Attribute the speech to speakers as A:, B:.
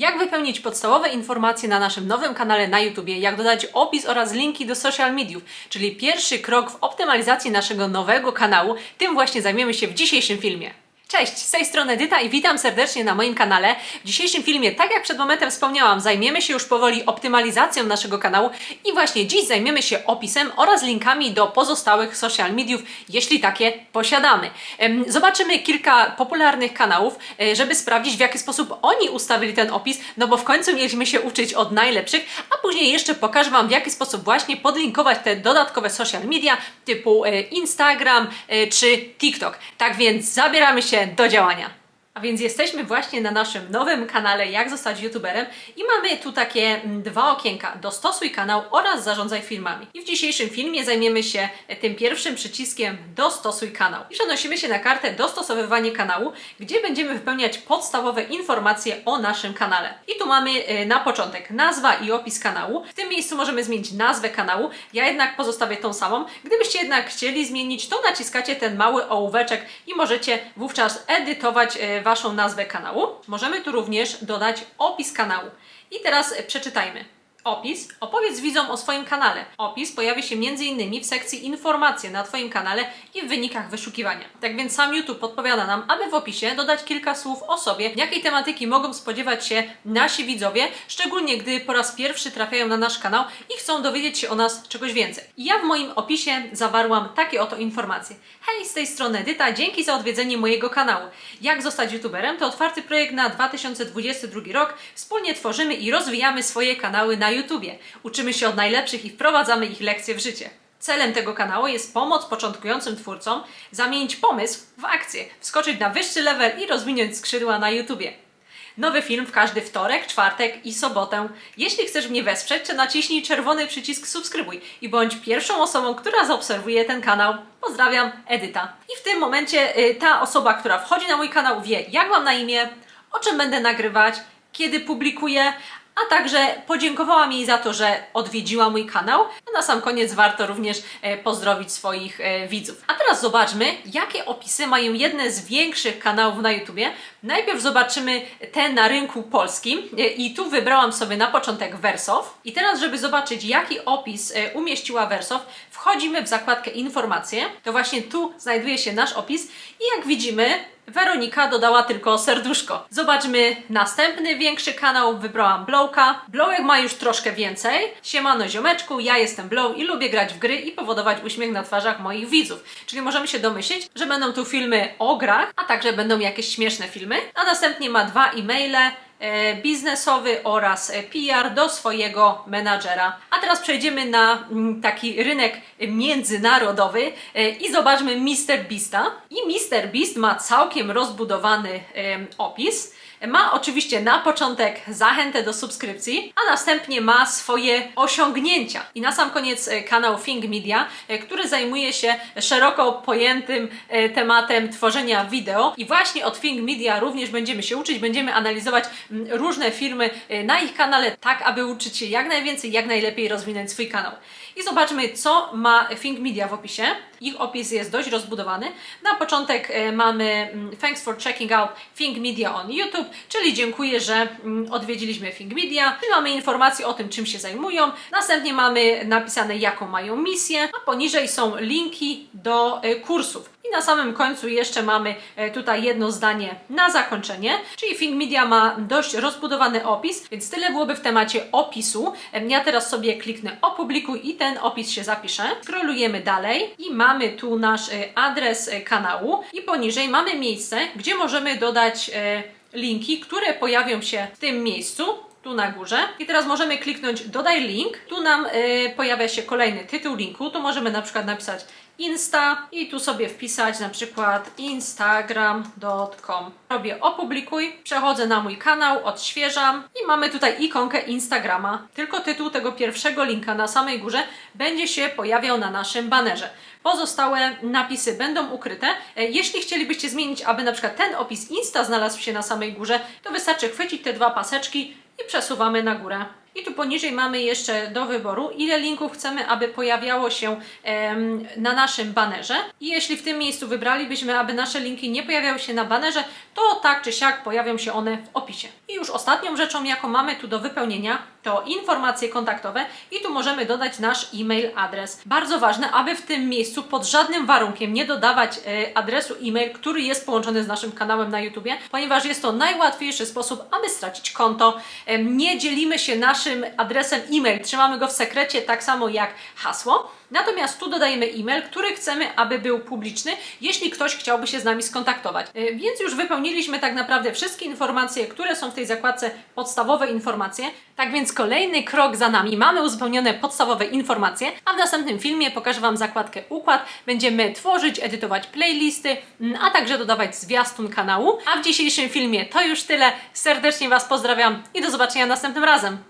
A: Jak wypełnić podstawowe informacje na naszym nowym kanale na YouTubie, jak dodać opis oraz linki do social mediów, czyli pierwszy krok w optymalizacji naszego nowego kanału, tym właśnie zajmiemy się w dzisiejszym filmie. Cześć, z tej strony Edyta i witam serdecznie na moim kanale. W dzisiejszym filmie, tak jak przed momentem wspomniałam, zajmiemy się już powoli optymalizacją naszego kanału i właśnie dziś zajmiemy się opisem oraz linkami do pozostałych social mediów, jeśli takie posiadamy. Zobaczymy kilka popularnych kanałów, e, żeby sprawdzić w jaki sposób oni ustawili ten opis, no bo w końcu mieliśmy się uczyć od najlepszych, a później jeszcze pokażę Wam w jaki sposób właśnie podlinkować te dodatkowe social media typu e, Instagram e, czy TikTok. Tak więc zabieramy się do działania. A więc jesteśmy właśnie na naszym nowym kanale Jak zostać youtuberem i mamy tu takie mm, dwa okienka dostosuj kanał oraz zarządzaj filmami. I w dzisiejszym filmie zajmiemy się e, tym pierwszym przyciskiem dostosuj kanał. I przenosimy się na kartę dostosowywanie kanału, gdzie będziemy wypełniać podstawowe informacje o naszym kanale. I tu mamy e, na początek nazwa i opis kanału. W tym miejscu możemy zmienić nazwę kanału. Ja jednak pozostawię tą samą. Gdybyście jednak chcieli zmienić, to naciskacie ten mały ołóweczek i możecie wówczas edytować e, Waszą nazwę kanału. Możemy tu również dodać opis kanału. I teraz przeczytajmy. Opis. Opowiedz widzom o swoim kanale. Opis pojawi się m.in. w sekcji informacje na Twoim kanale i w wynikach wyszukiwania. Tak więc sam YouTube podpowiada nam, aby w opisie dodać kilka słów o sobie, jakiej tematyki mogą spodziewać się nasi widzowie, szczególnie gdy po raz pierwszy trafiają na nasz kanał i chcą dowiedzieć się o nas czegoś więcej. Ja w moim opisie zawarłam takie oto informacje. Hej, z tej strony Edyta, dzięki za odwiedzenie mojego kanału. Jak zostać YouTuberem? To otwarty projekt na 2022 rok. Wspólnie tworzymy i rozwijamy swoje kanały na YouTubie. Uczymy się od najlepszych i wprowadzamy ich lekcje w życie. Celem tego kanału jest pomoc początkującym twórcom zamienić pomysł w akcję, wskoczyć na wyższy level i rozwinąć skrzydła na YouTubie. Nowy film w każdy wtorek, czwartek i sobotę. Jeśli chcesz mnie wesprzeć, to naciśnij czerwony przycisk subskrybuj i bądź pierwszą osobą, która zaobserwuje ten kanał. Pozdrawiam, Edyta. I w tym momencie y, ta osoba, która wchodzi na mój kanał wie, jak mam na imię, o czym będę nagrywać, kiedy publikuję, a także podziękowałam jej za to, że odwiedziła mój kanał. A na sam koniec warto również e, pozdrowić swoich e, widzów. A teraz zobaczmy, jakie opisy mają jedne z większych kanałów na YouTubie. Najpierw zobaczymy te na rynku polskim e, i tu wybrałam sobie na początek Wersow. I teraz, żeby zobaczyć, jaki opis umieściła Wersow, wchodzimy w zakładkę informacje. To właśnie tu znajduje się nasz opis i jak widzimy, Weronika dodała tylko serduszko. Zobaczmy następny większy kanał. Wybrałam Blowka. Blowek ma już troszkę więcej. Siemano ziomeczku, ja jestem Blow i lubię grać w gry i powodować uśmiech na twarzach moich widzów. Czyli możemy się domyślić, że będą tu filmy o grach, a także będą jakieś śmieszne filmy. A następnie ma dwa e-maile biznesowy oraz e, PR do swojego menadżera. A teraz przejdziemy na mm, taki rynek międzynarodowy e, i zobaczmy Mr. Beasta. I Mr. Beast ma całkiem rozbudowany opis. Ma oczywiście na początek zachętę do subskrypcji, a następnie ma swoje osiągnięcia. I na sam koniec e, kanał Think Media, e, który zajmuje się szeroko pojętym e, tematem tworzenia wideo. I właśnie od Think Media również będziemy się uczyć, będziemy analizować różne filmy e, na ich kanale, tak aby uczyć się jak najwięcej, jak najlepiej rozwinąć swój kanał. I zobaczmy, co ma Think Media w opisie. Ich opis jest dość rozbudowany. Na początek e, mamy mm, Thanks for checking out Think Media on YouTube, czyli dziękuję, że mm, odwiedziliśmy Think Media. Czyli mamy informacje o tym, czym się zajmują. Następnie mamy napisane, jaką mają misję, a poniżej są linki do e, kursów. I na samym końcu jeszcze mamy e, tutaj jedno zdanie na zakończenie, czyli Think Media ma dość rozbudowany opis, więc tyle byłoby w temacie opisu. Ja teraz sobie kliknę opublikuj i ten opis się zapisze. Scrollujemy dalej i mamy tu nasz e, adres e, kanału i poniżej mamy miejsce, gdzie możemy dodać linki, które pojawią się w tym miejscu tu na górze. I teraz możemy kliknąć dodaj link. Tu nam y, pojawia się kolejny tytuł linku. Tu możemy na przykład napisać Insta i tu sobie wpisać na przykład instagram.com. Robię opublikuj, przechodzę na mój kanał, odświeżam i mamy tutaj ikonkę Instagrama. Tylko tytuł tego pierwszego linka na samej górze będzie się pojawiał na naszym banerze. Pozostałe napisy będą ukryte. E, Jeśli chcielibyście zmienić, aby na przykład ten opis Insta znalazł się na samej górze, to wystarczy chwycić te dwa paseczki i przesuwamy na górę. I tu poniżej mamy jeszcze do wyboru, ile linków chcemy, aby pojawiało się em, na naszym banerze. I jeśli w tym miejscu wybralibyśmy, aby nasze linki nie pojawiały się na banerze, to tak czy siak pojawią się one w opisie. I już ostatnią rzeczą, jaką mamy tu do wypełnienia, to informacje kontaktowe i tu możemy dodać nasz e-mail adres. Bardzo ważne, aby w tym miejscu pod żadnym warunkiem nie dodawać e, adresu e-mail, który jest połączony z naszym kanałem na YouTubie, ponieważ jest to najłatwiejszy sposób, aby stracić konto. Em, Nie dzielimy się naszym adresem e-mail, trzymamy go w sekrecie tak samo jak hasło. Natomiast tu dodajemy e-mail, który chcemy, aby był publiczny, jeśli ktoś chciałby się z nami skontaktować. E, Więc już wypełniliśmy tak naprawdę wszystkie informacje, które są w tej zakładce podstawowe informacje. Tak więc kolejny krok za nami. Mamy uzupełnione podstawowe informacje, a w następnym filmie pokażę Wam zakładkę układ. Będziemy tworzyć, edytować playlisty, mm, a także dodawać zwiastun kanału. A w dzisiejszym filmie to już tyle. Serdecznie Was pozdrawiam i do zobaczenia następnym razem.